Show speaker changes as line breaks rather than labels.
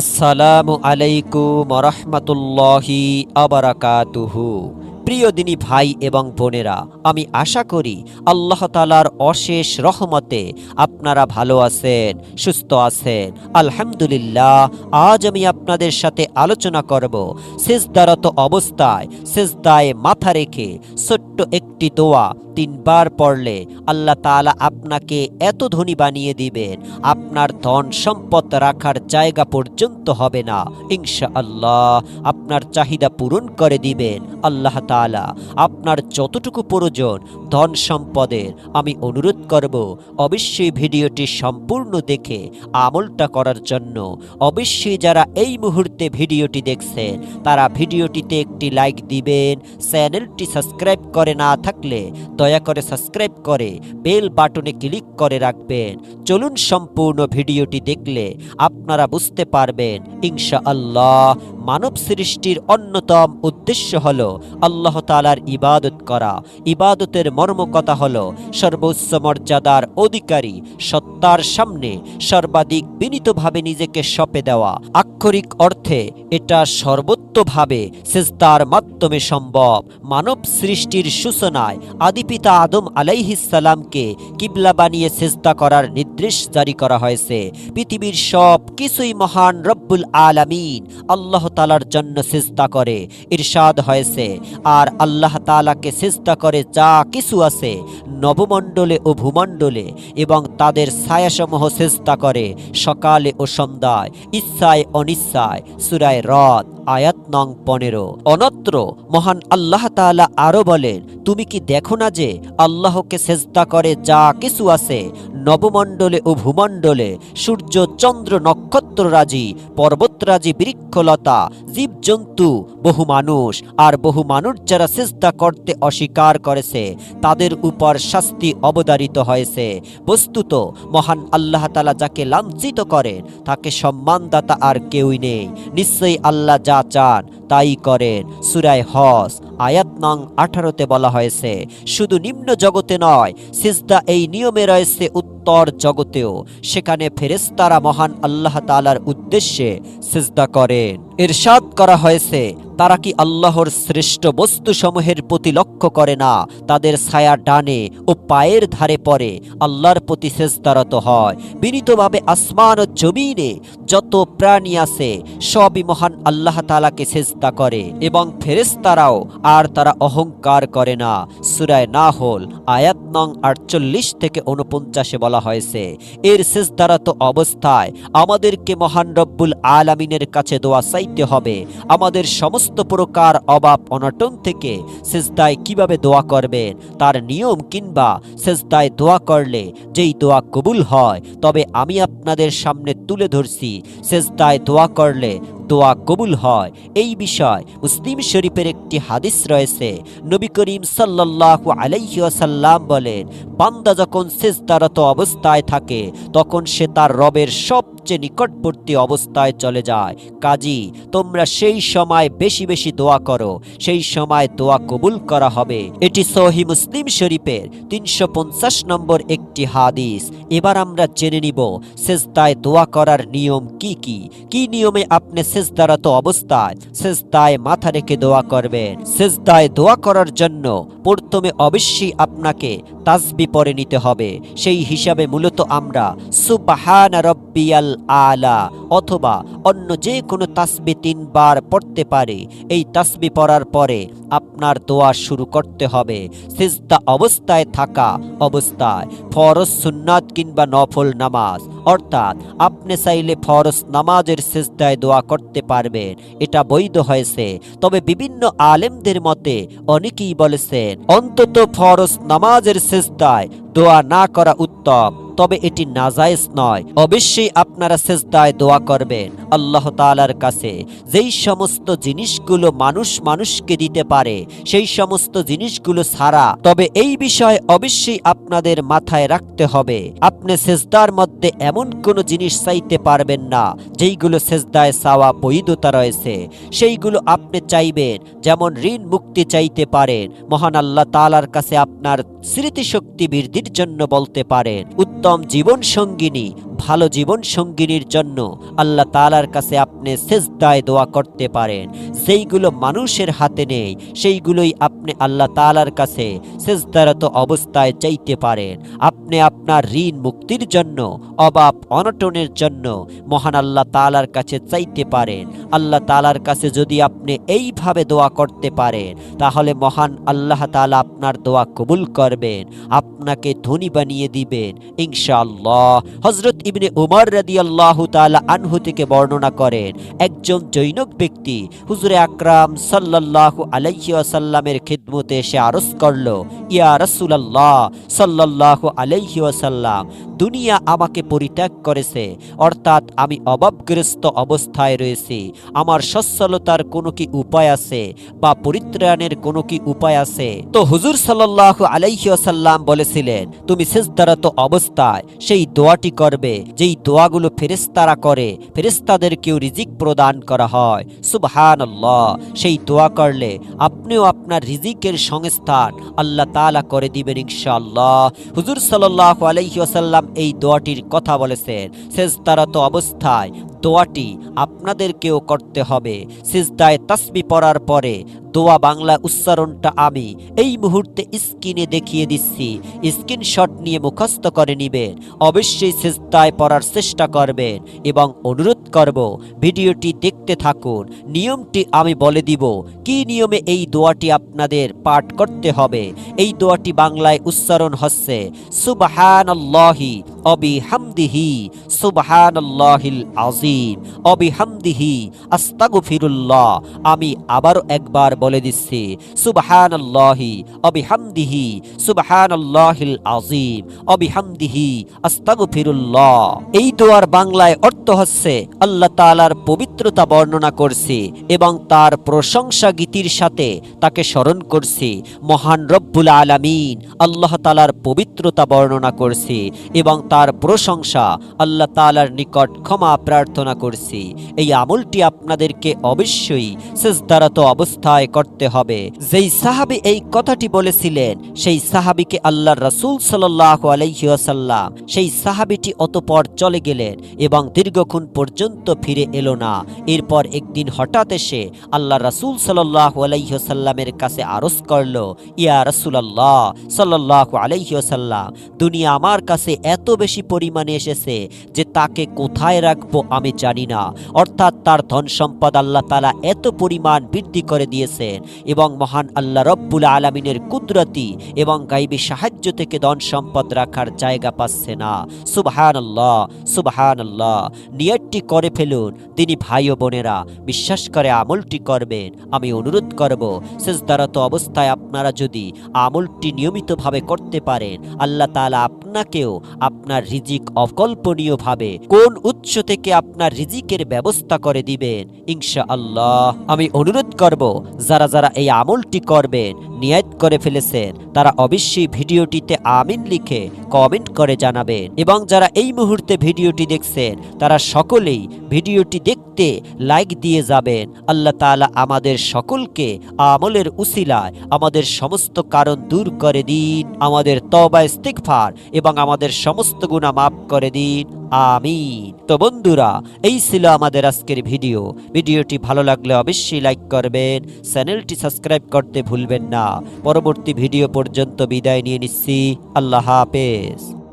আসসালামু আলাইকুম রহমতুল্লাহি আবরাকাতুহু প্রিয় দিনী ভাই এবং বোনেরা, আমি আশা করি আল্লাহ তালার অশেষ রহমতে আপনারা ভালো আছেন, সুস্থ আছেন। আলহামদুলিল্লাহ, আজ আমি আপনাদের সাথে আলোচনা করব সেজদারত অবস্থায়, সেজদায় মাথা রেখে ছোট্ট একটি দোয়া তিনবার পড়লে আল্লাহ তাআলা আপনাকে এত ধনী বানিয়ে দিবেন। আপনার ধন সম্পদ রাখার জায়গা পর্যন্ত হবে না। ইনশা আল্লাহ আপনার চাহিদা পূরণ করে দিবেন আল্লাহ তাআলা। আপনার যতটুকু প্রয়োজন ধন সম্পদের আমি অনুরোধ করব, অবশ্যই ভিডিওটি সম্পূর্ণ দেখে আমলটা করার জন্য। অবশ্যই যারা এই মুহূর্তে ভিডিওটি দেখছেন, তারা ভিডিওটিতে একটি লাইক দিবেন। চ্যানেলটি সাবস্ক্রাইব করে না থাকলে দয়া করে সাবস্ক্রাইব করে বেল বাটনে ক্লিক করে রাখবেন। চলুন সম্পূর্ণ ভিডিওটি দেখলে আপনারা বুঝতে পারবেন ইনশা আল্লাহ মানব সৃষ্টির অন্যতম উদ্দেশ্য হল আল্লাহ তালার ইবাদত করা। ইবাদতের মর্ম কথা হল সর্বোচ্চ মর্যাদার অধিকারী সত্তার সামনে সর্বাধিক বিনীতভাবে নিজেকে সঁপে দেওয়া। আক্ষরিক অর্থে এটা সর্বোত্তভাবে সেজদার মাধ্যমে সম্ভব। মানব সৃষ্টির সূচনায় আদিপিতা আদম আলাইহিসালামকে কিবলা বানিয়ে সেজদা করার নির্দেশ জারি করা হয়েছে। পৃথিবীর সব কিছুই মহান রব্বুল আলামিন আল্লাহ তালার জন্য সেজদা করে, ইরশাদ হয়েছে। আর আল্লাহ তালাকে সেজদা করে যা কিছু আছে, নবমণ্ডলে ও ভূমণ্ডলে এবং তাদের ছায়াসমূহ চেষ্টা করে সকালে ও সন্ধ্যায় ইচ্ছায় অনিচ্ছায় সুরায় রদ, আয়াত নং পনেরো। অনত্র, মহান আল্লাহ তাআলা আরও বলেন, তুমি কি দেখো না যে আল্লাহকে সেজদা করে যা কিছু আছে, নবমণ্ডলে ও ভূমণ্ডলে সূর্য চন্দ্র নক্ষত্ররাজি, পর্বতরাজি, বৃক্ষলতা, জীবজন্তু, বহু মানুষ আর বহু মানুষ যারা সেজদা করতে অস্বীকার করেছে, তাদের উপর শাস্তি অবদারিত হয়েছে। বস্তুত মহান আল্লাহ তালা যাকে লাঞ্ছিত করেন, তাকে সম্মানদাতা আর কেউই নেই। নিশ্চয়ই আল্লাহ যা চান তাই করেন। সুরায় হস আয়াত নং আঠারোতে বলা হয়েছে, শুধু নিম্ন জগতে নয়, সিজদা এই নিয়মে রয়েছে উত্তর জগতেও। সেখানে ফেরেস্তারা মহান আল্লাহ তালার উদ্দেশ্যে সিজদা করেন। এরশাদ করা হয়েছে, তারা কি আল্লাহর শ্রেষ্ঠ বস্তুসমূহের প্রতি লক্ষ্য করে না? তাদের ছায়া ডানে ও পায়ের ধারে পড়ে আল্লাহর প্রতি সেজদারত হয়। বিনীতভাবে আসমান ও জমিনে যত প্রাণী আছে, সবই মহান আল্লাহ তালাকে সেজদা করে এবং ফেরেস্তারাও আর তারা অহংকার করে না। সুরায় না হল আয়াত নং আটচল্লিশ থেকে উনপঞ্চাশে বলা হয়েছে, এর সেজদারত অবস্থায় আমাদেরকে মহান রব্বুল আলামিনের কাছে দোয়া চাইতে হবে। আমাদের সমস্ত প্রকার অভাব, অনটন থেকে সেজদায় কীভাবে দোয়া করবেন? তার নিয়ম কিংবা সেজদায় দোয়া করলে যেই দোয়া কবুল হয়, তবে আমি আপনাদের সামনে তুলে ধরছি সেজদায় দোয়া করলে দোয়া কবুল হয়। এই বিষয় মুসলিম শরীফের একটি হাদিস রয়েছে। নবী করিম সাল্লাল্লাহু আলাইহি ওয়াসাল্লাম বলেন, বান্দা যখন সেজদারত অবস্থায় থাকে, তখন সে তার রবের সবচেয়ে নিকটবর্তী অবস্থায় চলে যায়। কাজী, তোমরা সেই সময় বেশি বেশি দোয়া করো, সেই সময় দোয়া কবুল করা হবে। এটি সহি মুসলিম শরীফের তিনশো পঞ্চাশ নম্বর একটি হাদিস। এবার আমরা জেনে নিব, সেজদায় দোয়া করার নিয়ম কি কি? কি নিয়মে আপনি সেজদারত অবস্থায় সেজদায় মাথা রেখে দোয়া করবেন? সেজদায় দোয়া করার জন্য প্রথমে অবশ্যই আপনাকে তাসবি পরে নিতে হবে। সেই হিসাবে মূলত আমরা সুবাহান রব্বিয়াল আলা অথবা অন্য যে কোনো তাসবি তিনবার পড়তে পারে। এই তাসবি পড়ার পরে আপনার দোয়া শুরু করতে হবে। সিজদা অবস্থায় থাকা অবস্থায় ফরজ সুন্নাত কিংবা নফল নামাজ। অর্থাৎ, আপনি চাইলে ফরজ নামাজের সেজদায় দোয়া করতে পারবেন। এটা বৈধ হয়েছে। তবে বিভিন্ন আলেমদের মতে অনেকেই বলেছেন, অন্তত ফরজ নামাজের সেজদায় দোয়া না করা উত্তম। তবে এটি নাজায়েজ নয়। অবশ্যই আপনারা সেজদায় দোয়া করবেন আল্লাহ তাআলার কাছে। যেই সমস্ত জিনিসগুলো মানুষ মানুষকে দিতে পারে, সেই সমস্ত জিনিসগুলো ছাড়া। তবে এই বিষয় অবশ্যই আপনাদের মাথায় রাখতে হবে। আপনি সেজদার মধ্যে এমন কোনো জিনিস চাইতে পারবেন না, যেইগুলো সেজদায় চাওয়া বৈধতা রয়েছে। সেইগুলো আপনি চাইবেন, যেমন ঋণ মুক্তি চাইতে পারেন, মহান আল্লাহ তালার কাছে আপনার স্মৃতিশক্তি বৃদ্ধির জন্য বলতে পারেন। উত্তম জীবন সঙ্গিনী, ভালো জীবন সঙ্গিনীর জন্য আল্লাহ তালার কাছে আপনি সেজদায় দোয়া করতে পারেন। সেইগুলো মানুষের হাতে নেই, সেইগুলোই আপনি আল্লাহ তালার কাছে সেজদারত অবস্থায় চাইতে পারেন। আপনি আপনার ঋণ মুক্তির জন্য অভাব অনটনের জন্য মহান আল্লাহ তালার কাছে চাইতে পারেন। আল্লাহ তালার কাছে যদি আপনি এইভাবে দোয়া করতে পারেন, তাহলে মহান আল্লাহ তালা আপনার দোয়া কবুল করবেন, আপনাকে ধনী বানিয়ে দিবেন, ইনশাআল্লাহ। হজরত ইবনে উমর রাদি আল্লাহ তালা আনহু থেকে বর্ণনা করেন, একজন জৈনক ব্যক্তি হুজুরে আকরাম সাল্লাল্লাহু আলাইহি ওয়াসাল্লামের খিদমতে এসে আরজ করল ইয়া রাসূলুল্লাহ সাল্লাল্লাহু আলাইহি দুনিয়া আমাকে পরিত্যাগ করেছে, অর্থাৎ আমি অভাবগ্রস্ত অবস্থায় রয়েছি, আমার সচ্ছলতার কোনো কি উপায় আছে বা পরিত্রাণের কোনো কি উপায় আছে? তো হুজুর আলাইহি বলেছিলেন, তুমি সিজদারত অবস্থায় সেই দোয়াটি করবে, যেই দোয়াগুলো ফেরেশতারা করে, ফেরেশতাদেরকেও রিজিক প্রদান করা হয়। সুবহানাল্লাহ, সেই দোয়া করলে আপনিও আপনার রিজিকের সংস্থান আল্লাহ তাআলা করে দিবেন ইনশাআল্লাহ। হুজুর সাল্লাহ আলহিউসাল্লাম এই দোয়াটির কথা বলেছেন, সিজদারত অবস্থায় দোয়াটি আপনাদেরকেও করতে হবে। সিজদায় তসবি পড়ার পরে দোয়া বাংলা উচ্চারণটা আমি। এই মুহূর্তে স্ক্রিনে দেখিয়ে দিচ্ছি, স্ক্রিনশট নিয়ে মুখস্থ করে নিবেন, অবশ্যই সিজদায় পড়ার চেষ্টা করবেন এবং অনুরোধ করব, ভিডিওটি দেখতে থাকুন। নিয়মটি আমি বলে দিব, কি নিয়মে এই দোয়াটি আপনাদের পাঠ করতে হবে? এই দোয়াটি বাংলায় উচ্চারণ হচ্ছে, সুবহানাল্লাহি অবিহামদিহি, সুবহানাল্লাহিল আজিম অবিহামদিহি আস্তাগফিরুল্লাহ। আমি আবারও একবার বলে দিচ্ছি, সুবহানাল্লাহি, অবিহামদিহি, সুবহানাল্লাহিল আজিম অবিহামদিহি, আস্তাগফিরুল্লাহ। এই দোয়ার বাংলায় অর্থ হচ্ছে, আল্লাহ তাআলার পবিত্রতা বর্ণনা করছি এবং তার প্রশংসা গীতির সাথে তাকে স্মরণ করছি। মহান রব্বুল আলামিন আল্লাহ তাআলার পবিত্রতা বর্ণনা করছি এবং তার প্রশংসা আল্লাহ তাআলার নিকট ক্ষমা প্রার্থনা করছি। এই আমলটি আপনাদেরকে অবশ্যই সেজদারত অবস্থায় করতে হবে। যেই সাহাবী এই কথাটি বলেছিলেন, সেই সাহাবীকে আল্লাহর রাসূল সাল্লাল্লাহু আলাইহি সেই সাহাবীটি অতপর চলে গেলেন এবং দীর্ঘক্ষণ পর্যন্ত ফিরে এলো না। এরপর একদিন হঠাৎ এসে আল্লাহ রাসূল সাল্লাল্লাহু আলাইহি কাছে আরজ করল, ইয়া রাসূলুল্লাহ সাল্লাল্লাহু আলাইহি দুনিয়া আমার কাছে এত বেশি পরিমাণে এসেছে যে তাকে কোথায় রাখব আমি জানি না। অর্থাৎ তার ধন সম্পদ আল্লাহ তালা এত পরিমাণ বৃদ্ধি করে দিয়েছেন এবং মহান আল্লাহ রব্বুল আলমিনের কুদরতি এবং গাইবী সাহায্য থেকে ধন সম্পদ রাখার জায়গা পাচ্ছে না। সুবহান আল্লাহ সুবহান আল্লাহ নিয়তটি করে ফেলুন, তিনি ভাই ও বোনেরা। বিশ্বাস করে আমলটি করবেন। আমি অনুরোধ করব, শেষদারত অবস্থায় আপনারা যদি আমলটি নিয়মিতভাবে করতে পারেন, আল্লাহ তালা আপনাকেও আপনার রিজিক অকল্পনীয়ভাবে কোন উৎস থেকে আপনার রিজিকের ব্যবস্থা করে দিবেন? ইনশা আল্লাহ আমি অনুরোধ করব, যারা যারা এই আমলটি করবেন, নিয়াত করে ফেলেছেন, তারা অবশ্যই ভিডিওটিতে আমিন লিখে কমেন্ট করে জানাবেন। এবং যারা এই মুহূর্তে ভিডিওটি দেখছেন, তারা সকলেই ভিডিওটি দেখতে লাইক দিয়ে যাবেন। আল্লাহ তাআলা আমাদের সকলকে আমলের উসিলায় আমাদের সমস্ত কারণ দূর করে দিন। আমাদের তবা ইস্তিগফার এবং আমাদের সমস্ত গুনাহ মাফ করে দিন। আমিন। তো বন্ধুরা, এই ছিল আমাদের আজকের ভিডিও। ভিডিওটি ভালো লাগলে অবশ্যই লাইক করবেন, চ্যানেলটি সাবস্ক্রাইব করতে ভুলবেন না। পরবর্তী ভিডিও পর্যন্ত বিদায় নিয়ে নিচ্ছি। আল্লাহ হাফেজ।